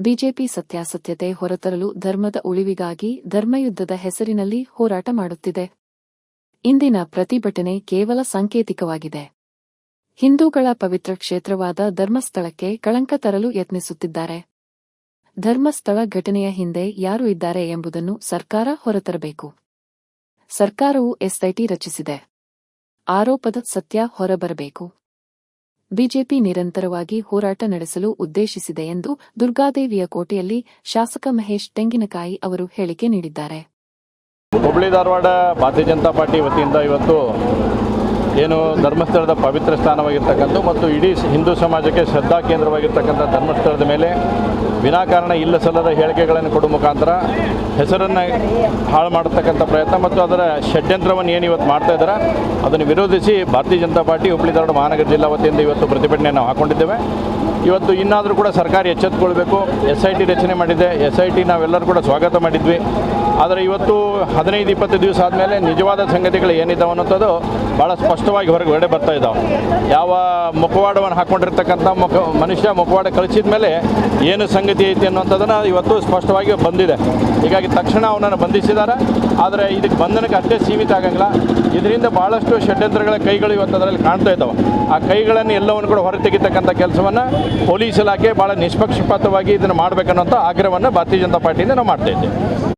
BJP ಸತ್ಯಾಸತ್ಯತೆ ಹೊರತರಲು ಧರ್ಮದ ಉಳಿವಿಗಾಗಿ ಧರ್ಮಯುದ್ಧದ ಹೆಸರಿನಲ್ಲಿ ಹೋರಾಟ ಮಾಡುತ್ತಿದೆ. ಇಂದಿನ ಪ್ರತಿಭಟನೆ ಕೇವಲ ಸಾಂಕೇತಿಕವಾಗಿದೆ. ಹಿಂದೂಗಳ ಪವಿತ್ರ ಕ್ಷೇತ್ರವಾದ ಧರ್ಮಸ್ಥಳಕ್ಕೆ ಕಳಂಕ ತರಲು ಯತ್ನಿಸುತ್ತಿದ್ದಾರೆ. ಧರ್ಮಸ್ಥಳ ಘಟನೆಯ ಹಿಂದೆ ಯಾರು ಇದ್ದಾರೆ ಎಂಬುದನ್ನು ಸರ್ಕಾರ ಹೊರತರಬೇಕು. ಸರ್ಕಾರವು ಎಸ್ಐಟಿ ರಚಿಸಿದೆ. ಆರೋಪದ ಸತ್ಯ ಹೊರಬರಬೇಕು. ಬಿಜೆಪಿ ನಿರಂತರವಾಗಿ ಹೋರಾಟ ನಡೆಸಲು ಉದ್ದೇಶಿಸಿದೆ ಎಂದು ದುರ್ಗಾದೇವಿಯ ಕೋಟೆಯಲ್ಲಿ ಶಾಸಕ ಮಹೇಶ್ ತೆಂಗಿನಕಾಯಿ ಅವರು ಹೇಳಿಕೆ ನೀಡಿದ್ದಾರೆ. ಹುಬ್ಬಳ್ಳಿ ಧಾರವಾಡ ಭಾರತೀಯ ಜನತಾ ಪಾರ್ಟಿ ವತಿಯಿಂದ ಇವತ್ತು ಏನು ಧರ್ಮಸ್ಥಳದ ಪವಿತ್ರ ಸ್ಥಾನವಾಗಿರ್ತಕ್ಕಂಥ ಮತ್ತು ಇಡೀ ಹಿಂದೂ ಸಮಾಜಕ್ಕೆ ಶ್ರದ್ಧಾ ಕೇಂದ್ರವಾಗಿರ್ತಕ್ಕಂಥ ಧರ್ಮಸ್ಥಳದ ಮೇಲೆ ವಿನಾಕಾರಣ ಇಲ್ಲ ಸಲ್ಲದ ಹೇಳಿಕೆಗಳನ್ನು ಕೊಡುವ ಮುಖಾಂತರ ಹೆಸರನ್ನು ಹಾಳು ಮಾಡತಕ್ಕಂಥ ಪ್ರಯತ್ನ ಮತ್ತು ಅದರ ಷಡ್ಯಂತ್ರವನ್ನು ಏನು ಇವತ್ತು ಮಾಡ್ತಾ ಇದ್ದಾರೆ, ಅದನ್ನು ವಿರೋಧಿಸಿ ಭಾರತೀಯ ಜನತಾ ಪಾರ್ಟಿ ಹುಬ್ಬಳ್ಳಿ ಧಾರವಾಡ, ಮಹಾನಗರ ಜಿಲ್ಲಾ ವತಿಯಿಂದ ಇವತ್ತು ಪ್ರತಿಭಟನೆ ನಾವು ಹಾಕೊಂಡಿದ್ದೇವೆ. ಇವತ್ತು ಇನ್ನಾದರೂ ಕೂಡ ಸರ್ಕಾರ ಎಚ್ಚೆತ್ತುಕೊಳ್ಬೇಕು. ಎಸ್ ಐ ಟಿ ರಚನೆ ಮಾಡಿದೆ. ಎಸ್ ಐ ಟಿ ನಾವೆಲ್ಲರೂ ಕೂಡ ಸ್ವಾಗತ ಮಾಡಿದ್ವಿ. ಆದರೆ ಇವತ್ತು ಹದಿನೈದು ಇಪ್ಪತ್ತು ದಿವಸ ಆದಮೇಲೆ ನಿಜವಾದ ಸಂಗತಿಗಳು ಏನಿದ್ದಾವೆ ಅನ್ನೋಂಥದ್ದು ಭಾಳ ಸ್ಪಷ್ಟವಾಗಿ ಹೊರಗೆ ಹೊರಗಡೆ ಬರ್ತಾ ಇದ್ದಾವೆ ಯಾವ ಮುಖವಾಡವನ್ನು ಹಾಕ್ಕೊಂಡಿರ್ತಕ್ಕಂಥ ಮುಖ, ಮನುಷ್ಯ ಮುಖವಾಡ ಕಳಿಸಿದ ಮೇಲೆ ಏನು ಸಂಗತಿ ಐತಿ ಅನ್ನೋಂಥದ್ದನ್ನು ಇವತ್ತು ಸ್ಪಷ್ಟವಾಗಿ ಬಂದಿದೆ. ಹೀಗಾಗಿ ತಕ್ಷಣ ಅವನನ್ನು ಬಂಧಿಸಿದ್ದಾರೆ. ಆದರೆ ಇದಕ್ಕೆ ಬಂಧನಕ್ಕೆ ಅಷ್ಟೇ ಸೀಮಿತ ಆಗಂಗಿಲ್ಲ. ಇದರಿಂದ ಭಾಳಷ್ಟು ಷಡ್ಯಂತ್ರಗಳ ಕೈಗಳು ಇವತ್ತು ಅದರಲ್ಲಿ ಕಾಣ್ತಾ ಇದ್ದಾವೆ ಆ ಕೈಗಳನ್ನು ಎಲ್ಲವನ್ನು ಕೂಡ ಹೊರ ತೆಗಿತಕ್ಕಂಥ ಕೆಲಸವನ್ನು ಪೊಲೀಸ್ ಇಲಾಖೆ ಭಾಳ ನಿಷ್ಪಕ್ಷಪಾತವಾಗಿ ಇದನ್ನು ಮಾಡಬೇಕನ್ನೋಂಥ ಆಗ್ರಹವನ್ನು ಭಾರತೀಯ ಜನತಾ ಪಾರ್ಟಿಯಿಂದ ನಾವು ಮಾಡ್ತಾ ಇದ್ದೇವೆ.